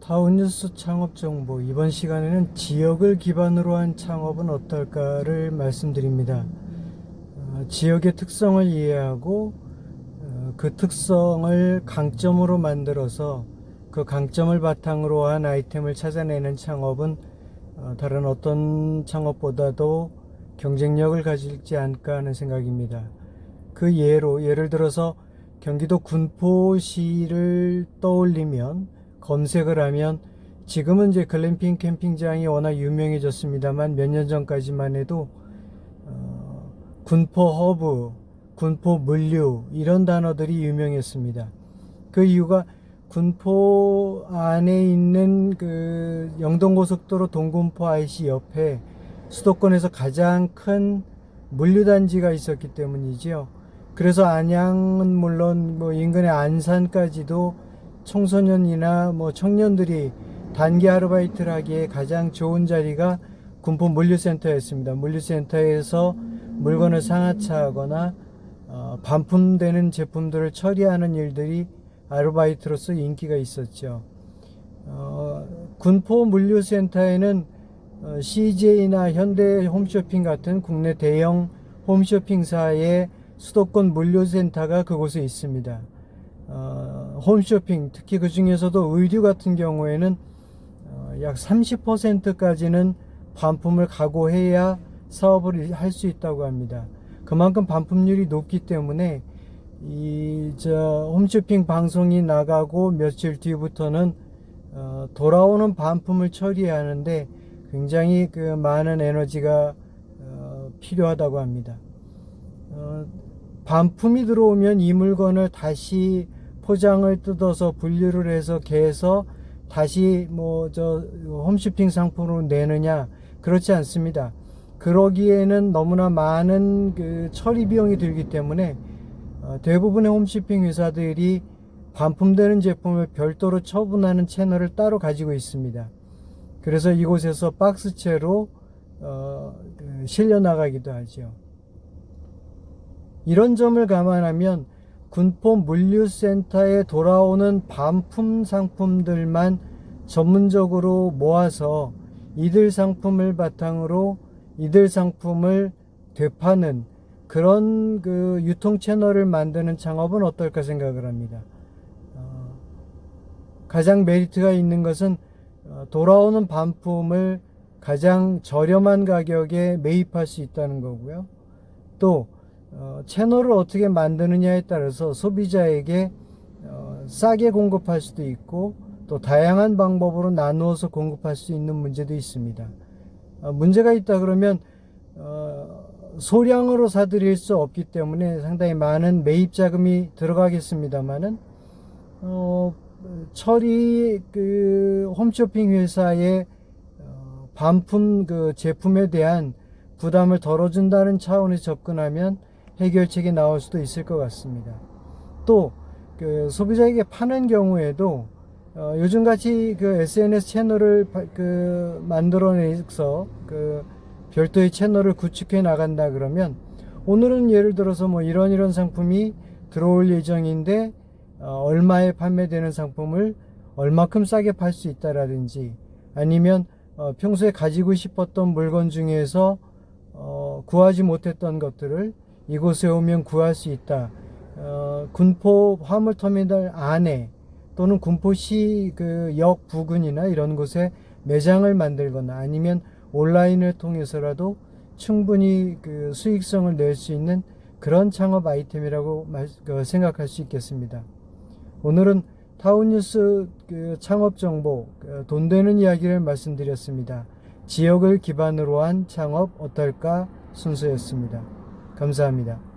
타운뉴스 창업 정보 이번 시간에는 지역을 기반으로 한 창업은 어떨까를 말씀드립니다. 어, 지역의 특성을 이해하고 어, 그 특성을 강점으로 만들어서 그 강점을 바탕으로 한 아이템을 찾아내는 창업은 어, 다른 어떤 창업보다도 경쟁력을 가질지 않을까 하는 생각입니다. 그 예로 예를 들어서 경기도 군포시를 떠올리면 검색을 하면 지금은 이제 글램핑 캠핑장이 워낙 유명해졌습니다만 몇 년 전까지만 해도 어, 군포 허브, 군포 물류 이런 단어들이 유명했습니다. 그 이유가 군포 안에 있는 그 영동고속도로 동군포 IC 옆에 수도권에서 가장 큰 물류단지가 있었기 때문이지요. 그래서 안양은 물론 뭐 인근의 안산까지도 청소년이나 뭐 청년들이 단기 아르바이트를 하기에 가장 좋은 자리가 군포 물류센터였습니다. 물류센터에서 물건을 상하차하거나 어, 반품되는 제품들을 처리하는 일들이 아르바이트로서 인기가 있었죠. 어, 군포 물류센터에는 어, CJ나 현대 홈쇼핑 같은 국내 대형 홈쇼핑사의 수도권 물류센터가 그곳에 있습니다. 어, 홈쇼핑, 특히 그 중에서도 의류 같은 경우에는 어, 약 30%까지는 반품을 각오해야 사업을 할 수 있다고 합니다. 그만큼 반품률이 높기 때문에 이 저 홈쇼핑 방송이 나가고 며칠 뒤부터는 어, 돌아오는 반품을 처리하는데 굉장히 그 많은 에너지가 어, 필요하다고 합니다. 어, 반품이 들어오면 이 물건을 다시 포장을 뜯어서 분류를 해서 개서 다시 뭐 저 홈쇼핑 상품으로 내느냐 그렇지 않습니다. 그러기에는 너무나 많은 그 처리 비용이 들기 때문에 어, 대부분의 홈쇼핑 회사들이 반품되는 제품을 별도로 처분하는 채널을 따로 가지고 있습니다. 그래서 이곳에서 박스채로 어, 그 실려 나가기도 하죠. 이런 점을 감안하면 군포 물류센터에 돌아오는 반품 상품들만 전문적으로 모아서 이들 상품을 바탕으로 이들 상품을 되파는 그런 그 유통 채널을 만드는 창업은 어떨까 생각을 합니다. 어, 가장 메리트가 있는 것은 어, 돌아오는 반품을 가장 저렴한 가격에 매입할 수 있다는 거고요. 또 어, 채널을 어떻게 만드느냐에 따라서 소비자에게 어, 싸게 공급할 수도 있고 또 다양한 방법으로 나누어서 공급할 수 있는 문제도 있습니다. 어, 문제가 있다 그러면 어, 소량으로 사드릴 수 없기 때문에 상당히 많은 매입 자금이 들어가겠습니다만은 어, 처리 그 홈쇼핑 회사의 어, 반품 그 제품에 대한 부담을 덜어준다는 차원에서 접근하면 해결책이 나올 수도 있을 것 같습니다. 또 그 소비자에게 파는 경우에도 어, 요즘같이 그 SNS 채널을 바- 그 만들어내서 그 별도의 채널을 구축해 나간다 그러면 오늘은 예를 들어서 뭐 이런 이런 상품이 들어올 예정인데 어, 얼마에 판매되는 상품을 얼마큼 싸게 팔 수 있다라든지 아니면 어, 평소에 가지고 싶었던 물건 중에서 어, 구하지 못했던 것들을 이곳에 오면 구할 수 있다. 어, 군포 화물터미널 안에 또는 군포시 그 역 부근이나 이런 곳에 매장을 만들거나 아니면 온라인을 통해서라도 충분히 그 수익성을 낼 수 있는 그런 창업 아이템이라고 말, 그 생각할 수 있겠습니다. 오늘은 타운뉴스 그 창업 정보, 그돈 되는 이야기를 말씀드렸습니다. 지역을 기반으로 한 창업 어떨까 순서였습니다. 감사합니다.